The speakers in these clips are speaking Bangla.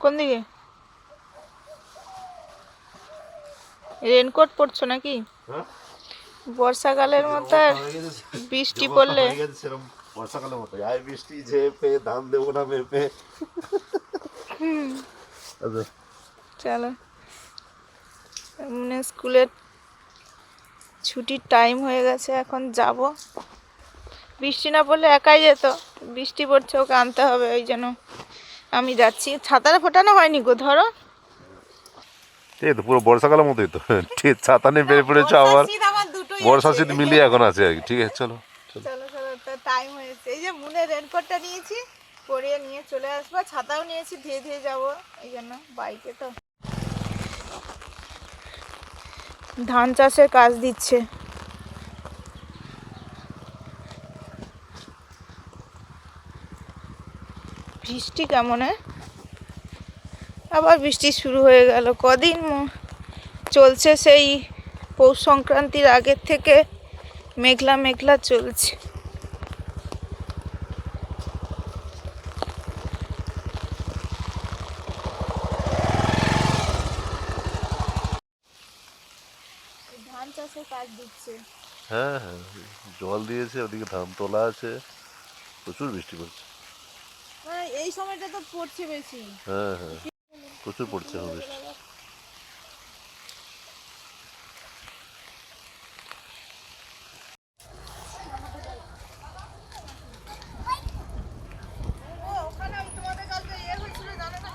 কোন দিকে? রেনকোট পরছো নাকি? হ্যাঁ? বর্ষাকালের মতো বৃষ্টি পড়লে বর্ষাকালের মতো আয় বৃষ্টি ঝেপে ধান দেবো না মেপে। আচ্ছা। চলো। মানে স্কুলের ছুটির টাইম হয়ে গেছে এখন যাব। বৃষ্টি না পড়লে একাই যেত। বৃষ্টি পড়ছে ওকে আনতে হবে ওই জন্য। আমি যাচ্ছি। ছাতাটা ফোটানো হয়নি গো ধরো। এই তো পুরো বর্ষাকালের মতোই তো। ঠিক ছাতা নিয়ে বেরিয়ে পড়েছো আবার। বর্ষা। শীত মিলিয়ে এখন আছে আর কি। ঠিক আছে চলো চলো। টাইম হয়েছে। এই যে মুনে রেনকোটটা নিয়েছি নিয়ে চলে আসব। ছাতাও নিয়েছি ধীরে ধীরে যাব। এই জন্য বাইকে তো। ধান চাষের কাজ দিচ্ছে। বৃষ্টি কেমন হ্যাঁ? আবার বৃষ্টি শুরু হয়ে গেল। কদিন চলছে সেই পৌষ সংক্রান্তির আগের থেকে মেঘলা মেঘলা চলছে। ধান চাষের কাজ দিচ্ছে। হ্যাঁ হ্যাঁ জল দিয়েছে ওদিকে ধান তোলা আছে। প্রচুর বৃষ্টি পড়ছে। এই সময়টা তো পড়ছে বেশি। হ্যাঁ হ্যাঁ। প্রচুর পড়ছে এখন বৃষ্টি ও, ওখানে ওই তোমাদের কালকে ইয়ে হয়েছিল, জানো না?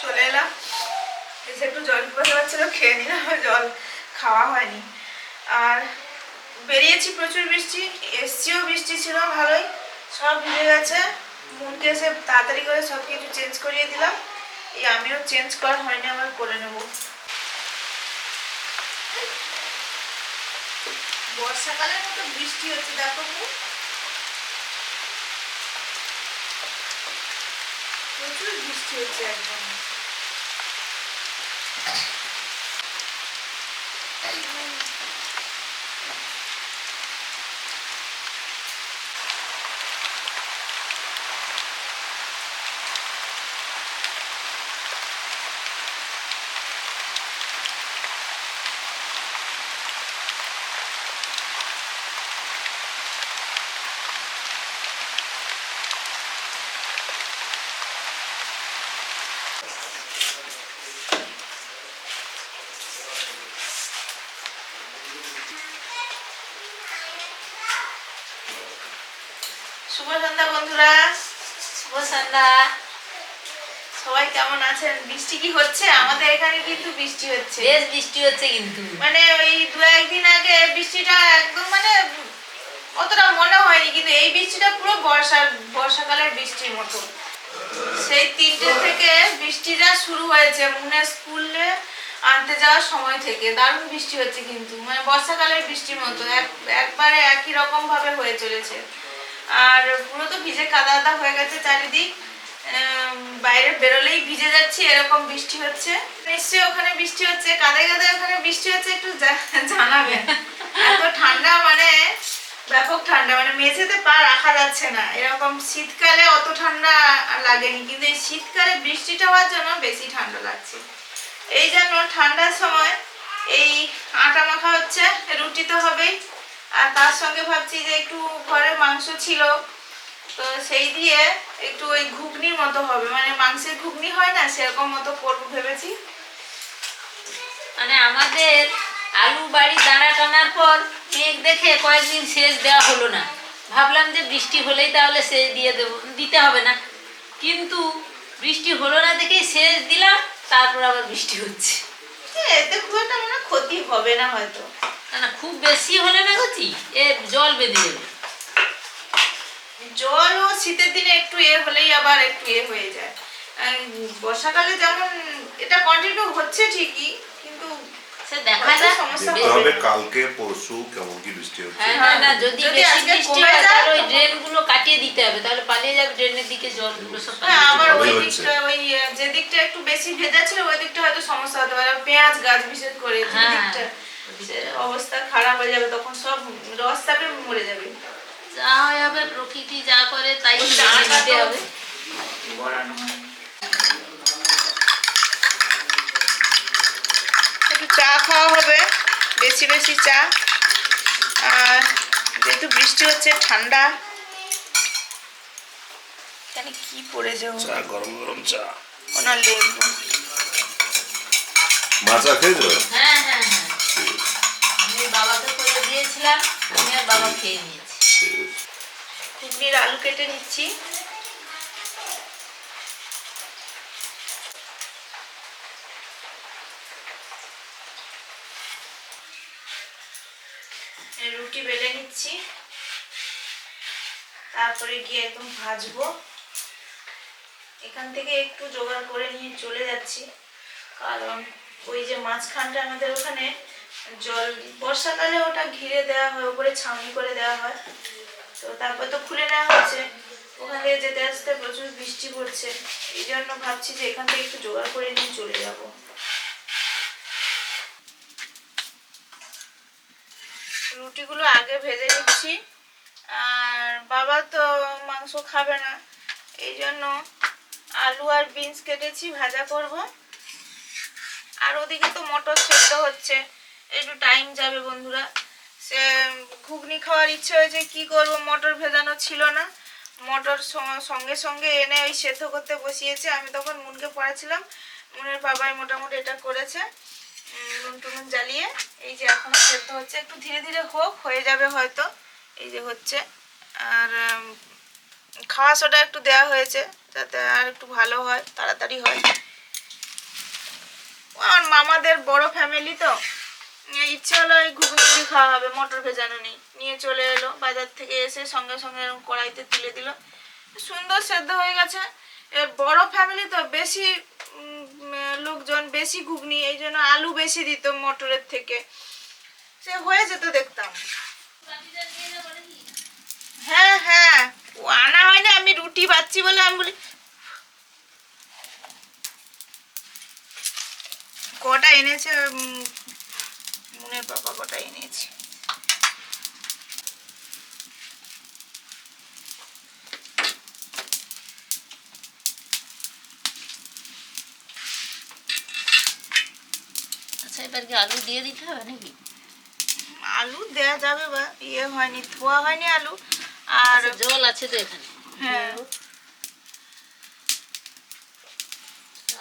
চলে এলাম এসে একটু জল পিপাসা পাচ্ছিল খেয়ে নিলাম জল খাওয়া হয়নি। আর বেরিয়েছি প্রচুর বৃষ্টি, এসছিও বৃষ্টি ছিল ভালোই, সব ভিজে গেছে। মনকে এসে তাড়াতাড়ি করে সব কিছু চেঞ্জ করিয়ে দিলাম। এই আমিও চেঞ্জ করা হয়নি আমার করে নেব। বর্ষাকালের মতো বৃষ্টি হচ্ছে, দেখো প্রচুর বৃষ্টি হচ্ছে একদম শুভ সন্ধ্যা বন্ধুরা শুভ সন্ধ্যা। সবাই কেমন আছেন? বৃষ্টি কি হচ্ছে? আমাদের এখানে কিন্তু বৃষ্টি হচ্ছে। বেশ বৃষ্টি হচ্ছে কিন্তু। মানে ওই দু একদিন আগে বৃষ্টিটা একদম মানে অতটা মনে হয়নি কিন্তু এই বৃষ্টিটা পুরো বর্ষার বর্ষাকালের বৃষ্টির মতো। সেই তিনটে থেকে বৃষ্টিটা শুরু হয়েছে মনে স্কুলে আনতে যাওয়ার সময় থেকে দারুণ বৃষ্টি হচ্ছে কিন্তু। মানে বর্ষাকালের বৃষ্টির মতো এক একবারে একই রকম ভাবে হয়ে চলেছে। আর পুরো তো ভিজে কাদা কাদা হয়ে গেছে চারিদিক। বাইরে বেরোলেই ভিজে যাচ্ছি, এরকম বৃষ্টি হচ্ছে। নিশ্চয়ই ওখানে বৃষ্টি হচ্ছে, কাদায় কাদায় ওখানে বৃষ্টি হচ্ছে, একটু জানাবে এত ঠান্ডা মানে ব্যাপক ঠান্ডা মানে মেঝেতে পা রাখা যাচ্ছে না। এরকম শীতকালে অত ঠান্ডা লাগেনি, কিন্তু এই শীতকালে বৃষ্টিটা হওয়ার জন্য বেশি ঠান্ডা লাগছে। এই জন্য ঠান্ডার সময় এই আটা মাখা হচ্ছে, রুটি তো হবেই। আর তার সঙ্গে ভাবছি যে একটু ঘরে মাংস ছিল, তো সেই দিয়ে একটু ওই ঘুগনির মতো হবে। মানে মাংসের ঘুগনি হয় না, সেরকম মতো করব ভেবেছি। মানে আমাদের আলু বাড়ি দাঁড়া টানার পর মেঘ দেখে কয়েকদিন সেচ দেওয়া হলো না। ভাবলাম যে বৃষ্টি হলেই তাহলে সেচ দিয়ে দেবো, দিতে হবে না। কিন্তু বৃষ্টি হলো না দেখেই সেচ দিলাম, তারপর আবার বৃষ্টি হচ্ছে। এতে খুব একটা মনে ক্ষতি হবে না হয়তো। না না খুব বেশি হলে না ক্ষতি এ জল বেঁধে যাবে জল ও শীতের দিনে একটু এ হলেই আবার একটু এ হয়ে যায়। বর্ষাকালে যেমন এটা কন্টিনিউ হচ্ছে ঠিকই কিন্তু কালকে পরশু কেমন কি বৃষ্টি হচ্ছে? হ্যাঁ না না যদি বেশি বৃষ্টি হয় তাহলে ওই ড্রেনগুলো কাটিয়ে দিতে হবে তাহলে পালিয়ে যাবে ড্রেনের দিকে জলগুলো সব হ্যাঁ যাবে। ওই দিকটা ওই যে দিকটা একটু বেশি ভেজা ছিল ওই দিকটা হয়তো সমস্যা হতে পারে। পেঁয়াজ গাছ বিশেষ করে যে হ্যাঁ, দিকটা। অবস্থা খারাপ হয়ে যাবে তখন সব রস চাপে মরে যাবে। যা হয় হবে প্রকৃতি যা করে তাই ওই মেনে চাটা নিতে তো- হবে। বড়ানো হয়। একটু চা খাওয়া হবে বেশি বেশি চা। আর যেহেতু বৃষ্টি হচ্ছে ঠান্ডা। এখানে কি পড়েছে? চা গরম গরম চা। ওনার লেবু। খেয়েছো হ্যাঁ হ্যাঁ হ্যাঁ। আমি বাবাকে করে দিয়েছিলাম আমি আর বাবা খেয়ে নিয়েছি। আলু কেটে নিচ্ছি এই রুটি বেলে নিচ্ছি। তারপরে গিয়ে একদম ভাজবো। এখান থেকে একটু জোগাড় করে নিয়ে চলে যাচ্ছি। কারণ ওই যে মাঝখানটা আমাদের ওখানে জল, বর্ষাকালে ওটা ঘিরে দেওয়া হয় উপরে ছাউনি করে দেওয়া হয়। তো তারপর তো খুলে নেওয়া হচ্ছে। ওখান থেকে যেতে আসতে প্রচুর বৃষ্টি পড়ছে। এই জন্য ভাবছি যে এখান থেকে একটু জোগাড় করে নিয়ে চলে যাব। রুটিগুলো আগে ভেজে নিচ্ছি। আর বাবা তো মাংস খাবে না, এই জন্য আলু আর বিনস কেটেছি, ভাজা করব। আর ওদিকে তো মটর সেদ্ধ হচ্ছে, একটু টাইম যাবে বন্ধুরা। সে, ঘুগনি খাওয়ার ইচ্ছে হয়েছে, কি করব? মটর ভেজানো ছিল না। মটর সঙ্গে সঙ্গে এনে ওই সেদ্ধ করতে বসিয়েছে। আমি তখন মুনকে পড়াছিলাম, মুনের বাবাই মোটামুটি এটা করেছে। নুন টুনুন জ্বালিয়ে এই যে এখনও সেদ্ধ হচ্ছে, একটু ধীরে ধীরে হোক, হয়ে যাবে হয়তো। এই যে হচ্ছে। আর খাওয়া সোডা একটু দেওয়া হয়েছে, যাতে আর একটু ভালো হয়, তাড়াতাড়ি হয়। আমার মামাদের বড় ফ্যামিলি তো ইচ্ছে হলো এই ঘুগনি খাওয়া হবে, মটর ভেজানো নেই। নিয়ে চলে এলো, বাজার থেকে এসে সঙ্গে সঙ্গে এরকম কড়াইতে তুলে দিল। সুন্দর সেদ্ধ হয়ে গেছে। এর বড় ফ্যামিলি তো বেশি লোকজন বেশি ঘুগনি, এই জন্য আলু বেশি দিত মটরের থেকে। সে হয়ে যেত দেখতাম। হ্যাঁ হ্যাঁ। আনা হয়নি, আমি রুটি পাচ্ছি বলে আমি বলি, কটা এনেছে? মুনের বাবা কটা এনেছে? আচ্ছা এবার কি আলু দিয়ে দিতে হবে নাকি? আলু দেয়া যাবে বা ইয়ে হয়নি ধোয়া হয়নি আলু আর আচ্ছা, জল আছে তো এখানে। হ্যাঁ।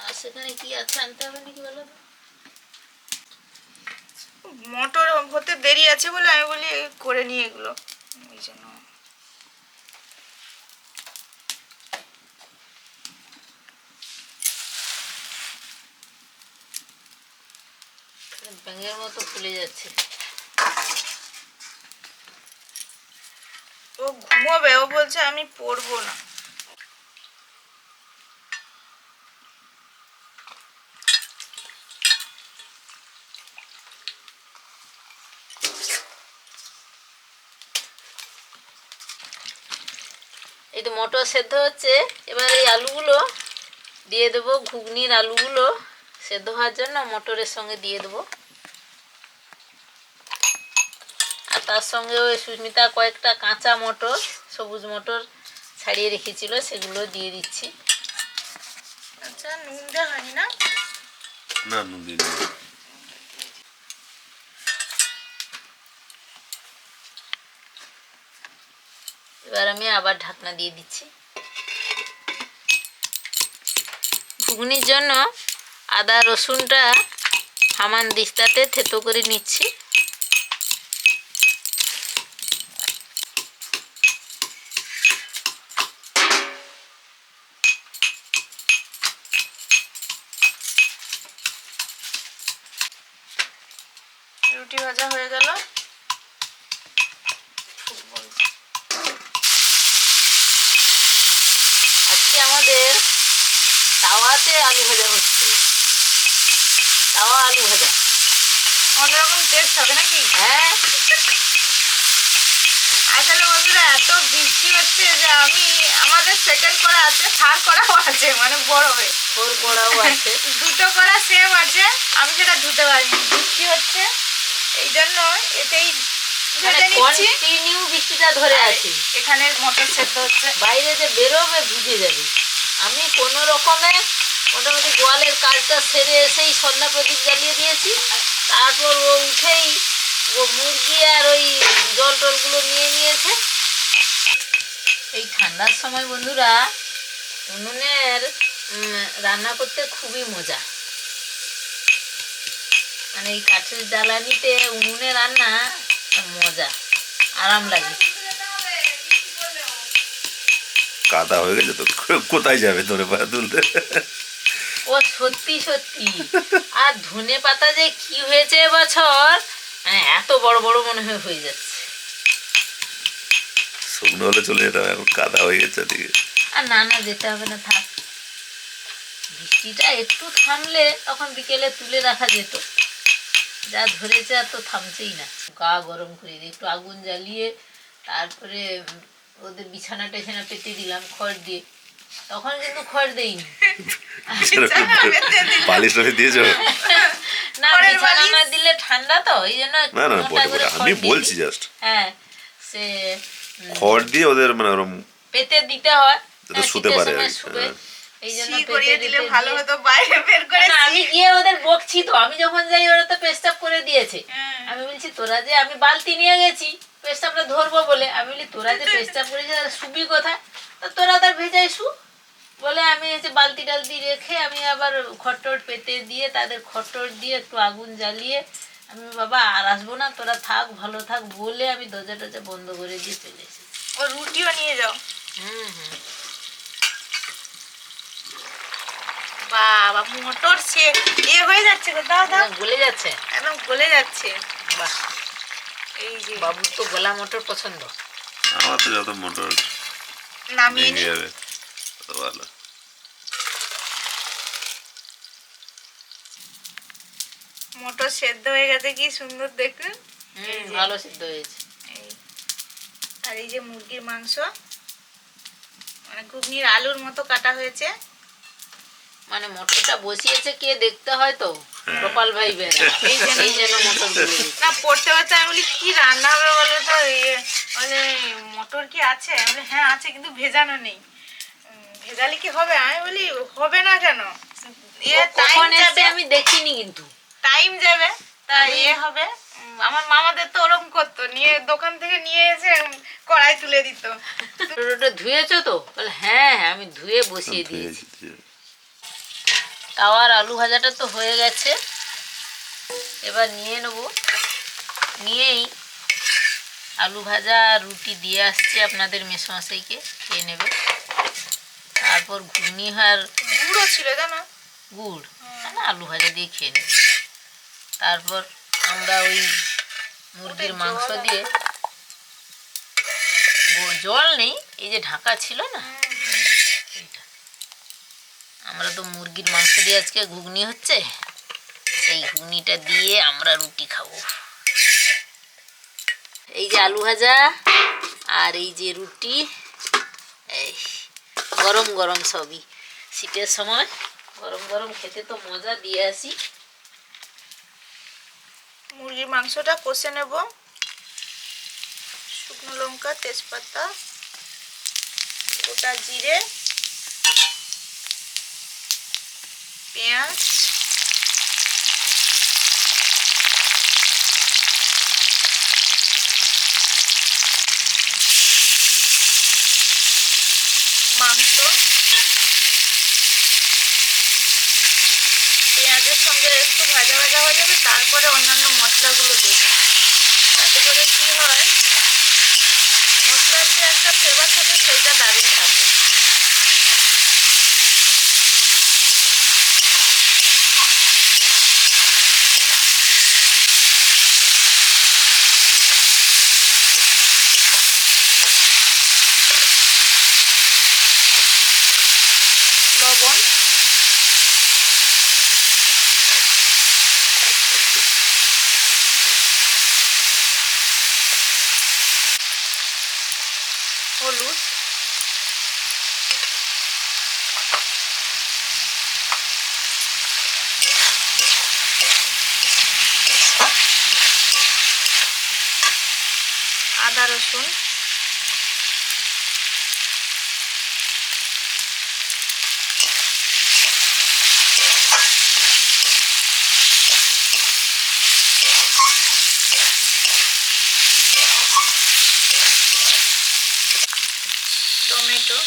আর সেখানে কি আছে আনতে হবে নাকি বলো? তো? মটর হতে দেরি আছে বলে আমি বলি করে নিই এগুলো ওই জন্য ব্যাঙের মতো ফুলে যাচ্ছে। ও ঘুমোবে ও বলছে আমি পড়ব না। এই তো মটর সেদ্ধ হচ্ছে এবার এই আলুগুলো দিয়ে দেবো ঘুগনির আলুগুলো সেদ্ধ হওয়ার জন্য মটরের সঙ্গে দিয়ে দেবো আর তার সঙ্গে ওই সুস্মিতা কয়েকটা কাঁচা মটর সবুজ মটর ছাড়িয়ে রেখেছিল সেগুলো দিয়ে দিচ্ছি। আচ্ছা নুন দেওয়া হয়নি না? না নুন দিন এবার আমি আবার ঢাকনা দিয়ে দিচ্ছি। ঘুগনির জন্য আদা রসুনটা হামান দিস্তাতে থেতো করে নিচ্ছি। রুটি ভাজা হয়ে গেল। আজকে আমাদের তাওয়াতে আলু ভাজা হচ্ছে। তাওয়া আলু ভাজা। অন্যরকম টেস্ট হবে নাকি? হ্যাঁ। আসলে বন্ধুরা এত বৃষ্টি হচ্ছে যে আমি আমাদের সেকেন্ড করা আছে থার্ড করাও আছে মানে বড় হয়ে। ফোর কড়াও আছে। দুটো করা সেম আছে আমি সেটা ধুতে পারিনি। বৃষ্টি হচ্ছে। এই জন্য এতেই মানে ভেজে নিচ্ছি। কন্টিনিউ বৃষ্টিটা ধরে আছে। এখানে মটর সেদ্ধ হচ্ছে। বাইরে যে বেরোবে ভিজে যাবে। আমি কোনো রকমে মোটামুটি গোয়ালের কাজটা সেরে এসেই সন্ধ্যা প্রদীপ জ্বালিয়ে দিয়েছি। তারপর ও উঠেই ও মুরগি আর ওই জল টলগুলো নিয়ে নিয়েছে। এই ঠান্ডার সময় বন্ধুরা উনুনের রান্না করতে খুবই মজা। মানে এই কাঠের জ্বালানিতে উনুনে রান্না মজা আরাম লাগে। কাদা হয়ে গেছে তো কোথায় যাবে তোরে পা তুলতে? ও সত্যি সত্যি। আর ধনে পাতা যে কি হয়েছে এবছর মানে এত বড় বড় মনে হয় হয়ে যাচ্ছে। শুকনো হলে চলে যেতে হবে এখন কাদা হয়ে গেছে দিকে আর না না যেতে হবে না থাক। বৃষ্টিটা একটু থামলে তখন বিকেলে তুলে রাখা যেত। যা ধরেছে আর তো থামছেই না। গা গরম করে দিয়ে একটু আগুন জ্বালিয়ে তারপরে ওদের বিছানা টেছানা পেতে দিলাম খড় দিয়ে। তখন কিন্তু খড় দেইনি। পালিশ টালিশ দিয়েছ? না বিছানা না দিলে ঠান্ডা তো এই জন্য না না আমি বলছি জাস্ট হ্যাঁ সে খড় দিয়ে ওদের মানে ওরম পেতে দিতে হয়। যাতে হ্যাঁ, শুতে পারে শুবে। এই জন্য করিয়ে দিলে ভালো দিয়ে- হতো বাইরে বের করে আমি গিয়ে ওদের বকছি তো আমি যখন যাই ওরা তো পেস্টাপ করে দিয়েছে। আমি বলছি তোরা যে আমি বালতি নিয়ে গেছি পেস্টাপটা ধরবো বলে। আমি বলি তোরা যে পেস্টাপ করেছিস তাহলে শুবি কোথায়? তা তোরা তার ভেজাই শু। বলে আমি হচ্ছে বালতি টালতি রেখে আমি আবার খট্টর পেতে দিয়ে তাদের খট্টর দিয়ে একটু আগুন জ্বালিয়ে আমি বাবা আর আসব না তোরা থাক ভালো থাক বলে আমি দরজা টরজা বন্ধ করে দিয়ে চলে এসেছি। ও রুটিও নিয়ে যাও। হুম হুম। বাবা মোটর সে এ হয়ে যাচ্ছে গো দাও দাও। গলে যাচ্ছে। একদম গলে যাচ্ছে। বাহ। এই যে। বাবুর তো গোলা মটর পছন্দ। আমার তো যত মোটর নামিয়ে যাবে ভালো। মোটর সেদ্ধ হয়ে গেছে কি সুন্দর দেখুন। এই ভালো সিদ্ধ হয়েছে। এই। আর এই যে মুরগির মাংস মানে ঘুগনির আলুর মতো কাটা হয়েছে। মানে মোটরটা বসিয়েছে কে দেখতে হয় তো? গোপাল ভাই বেরা এই জন্য- এই জন্য মোটর বলে না পড়তে পড়তে আমি বলি কি রান্না হবে বলো তো? ইয়ে বলে মটর কি আছে? আমি বলি হ্যাঁ আছে কিন্তু ভেজানো নেই। ভেজালে কি হবে? আমি বলি হবে না কেন? ইয়ে আমি দেখিনি কিন্তু। টাইম যাবে তা ইয়ে হবে। আমার মামাদের তো ওরকম করতো নিয়ে দোকান থেকে নিয়ে এসে কড়াই তুলে দিত। ধুয়েছো তো? বলে হ্যাঁ হ্যাঁ আমি ধুয়ে বসিয়ে দিয়েছি। তাওয়ার আলু ভাজাটা তো হয়ে গেছে। এবার নিয়ে নেব। নিয়েই আলু ভাজা আর রুটি দিয়ে আসছি আপনাদের মেসমশাইকে খেয়ে নেবে। তারপর ঘুগনি আর গুঁড়ো ছিল জানো? গুড় না আলু ভাজা দিয়ে খেয়ে নেবে। তারপর আমরা ওই মুরগির মাংস দিয়ে জল নেই এই যে ঢাকা ছিল না। আমরা তো মুরগির মাংস দিয়ে আজকে ঘুগনি হচ্ছে, সেই ঘুগনিটা দিয়ে আমরা রুটি খাব। এই যে আলু ভাজা আর এই যে রুটি, এই গরম গরম সবই। শীতের সময় গরম গরম খেতে তো মজা, দিয়ে আসি। মুরগির মাংসটা কষে নেব। শুকনো লঙ্কা, তেজপাতা, গোটা জিরে পেঁয়াজ মাংস পেঁয়াজের সঙ্গে একটু ভাজা ভাজা হয়ে যাবে, তারপরে অন্যান্য মশলাগুলো দেবো। তাতে করে কি হয়, মশলার যে একটা ফ্লেভার থাকে সেটা দারুণ থাকে লবণ হলুদ আদা রসুন টমেটো।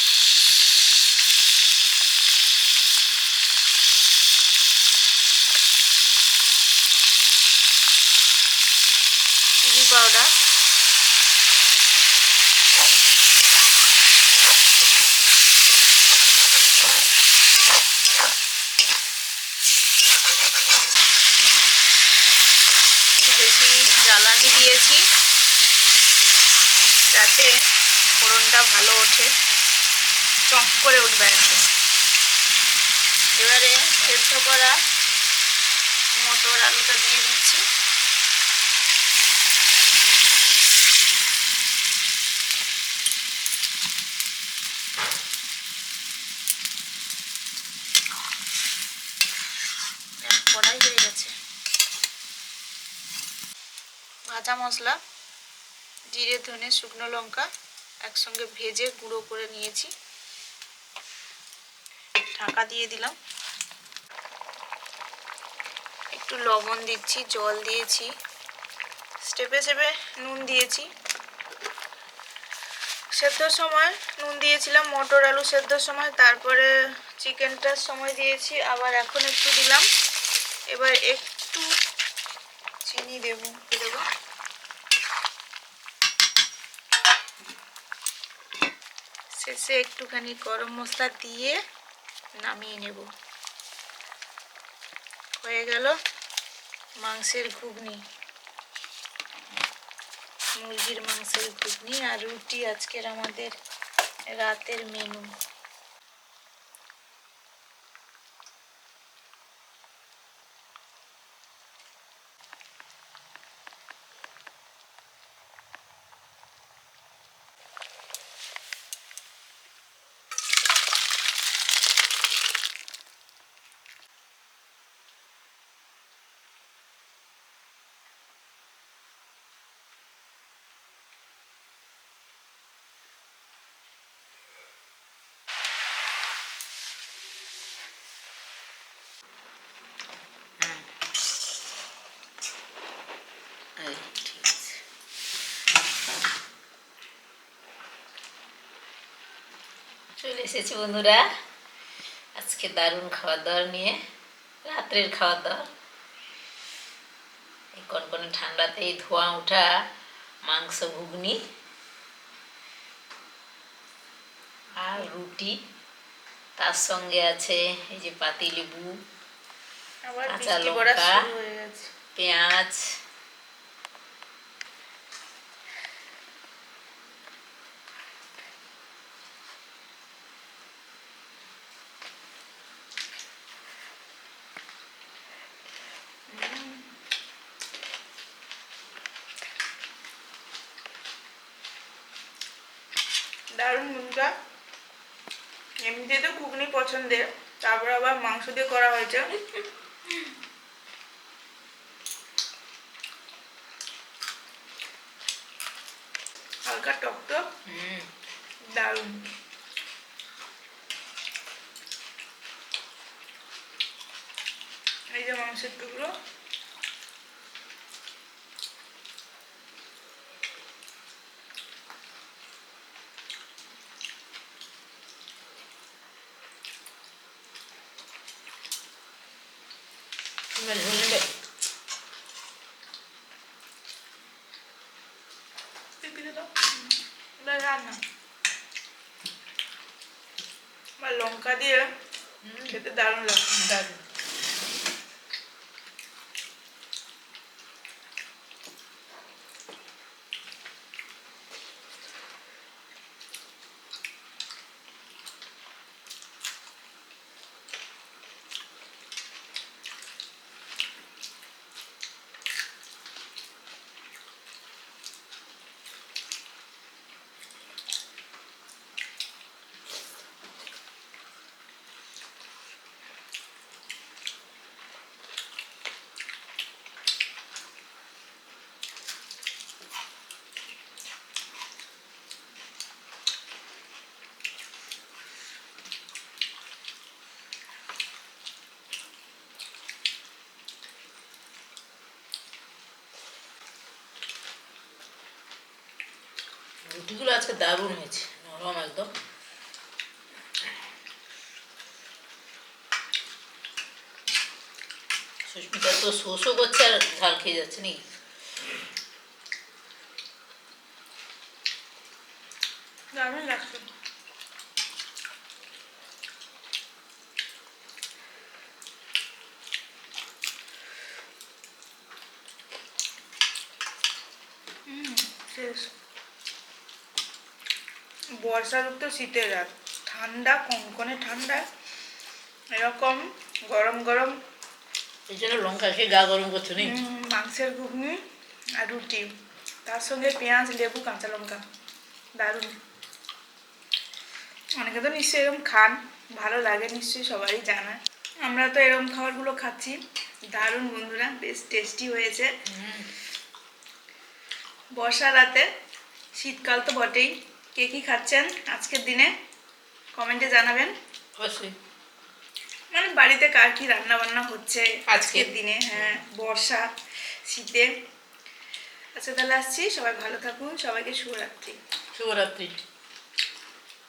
Chilli powder. বেশি জ্বালানি দিয়েছি। যাতে ফোড়নটা ভালো ওঠে। চক করে উঠবে একদম এবারে সেদ্ধ করা মটর আলুটা দিয়ে দিচ্ছি। কড়াই হয়ে গেছে। ভাজা মশলা জিরে, ধনে, শুকনো লঙ্কা একসঙ্গে ভেজে গুঁড়ো করে নিয়েছি। ঢাকা দিয়ে দিলাম। একটু লবণ দিচ্ছি, জল দিয়েছি। স্টেপে স্টেপে নুন দিয়েছি। সেদ্ধর সময় নুন দিয়েছিলাম, মটর আলু সেদ্ধর সময়, তারপরে চিকেনটার সময় দিয়েছি, আবার এখন একটু দিলাম। এবার একটু চিনি দেবো দেবো? শেষে একটুখানি গরম মশলা দিয়ে নামিয়ে নেব। হয়ে গেল মাংসের ঘুগনি। মুরগির মাংসের ঘুগনি আর রুটি আজকের আমাদের রাতের মেনু এই, ঠিক আছে। চলে এসেছি বন্ধুরা। আজকে দারুণ খাবার দাবার নিয়ে রাত্রের খাবার দাবার। এই কনকনে ঠান্ডাতেই ধোঁয়া ওঠা মাংস ঘুগনি আর রুটি। তার সঙ্গে আছে এই যে পাতি লেবু কাঁচা লঙ্কা। পেঁয়াজ দারুণ মুনগা এমনিতে তো ঘুগনি পছন্দের তারপর আবার মাংস দিয়ে করা হয়েছে। হালকা টক টক দারুণ। এই যে মাংসের টুকরো। রুটিগুলো আজকে দারুণ হয়েছে, নরম একদম। সুস্মিতা তো শোষও করছে আর ঝাল খেয়ে যাচ্ছে নাকি দারুণ লাগছে হুম, শেষ বর্ষা ঋতু শীতের রাত। ঠান্ডা কনকনে ঠান্ডা এরকম গরম গরম। এই জন্য লঙ্কা খেয়ে গা গরম করছ নি? মাংসের ঘুগনি আর রুটি। তার সঙ্গে পেঁয়াজ লেবু কাঁচা লঙ্কা। দারুণ। অনেকে তো নিশ্চয়ই এরকম খান। ভালো লাগে নিশ্চয়ই সবারই জানা। আমরা তো এরকম খাবারগুলো খাচ্ছি। দারুণ বন্ধুরা বেশ টেস্টি হয়েছে। বর্ষা রাতে শীতকাল তো বটেই। কে কি খাচ্ছেন আজকের দিনে? কমেন্টে জানাবেন। অবশ্যই। মানে বাড়িতে কার কি রান্না বান্না হচ্ছে আজকের দিনে? হ্যাঁ বর্ষা শীতে। আচ্ছা তাহলে আসছি। সবাই ভালো থাকুন। সবাইকে শুভরাত্রি। শুভরাত্রি।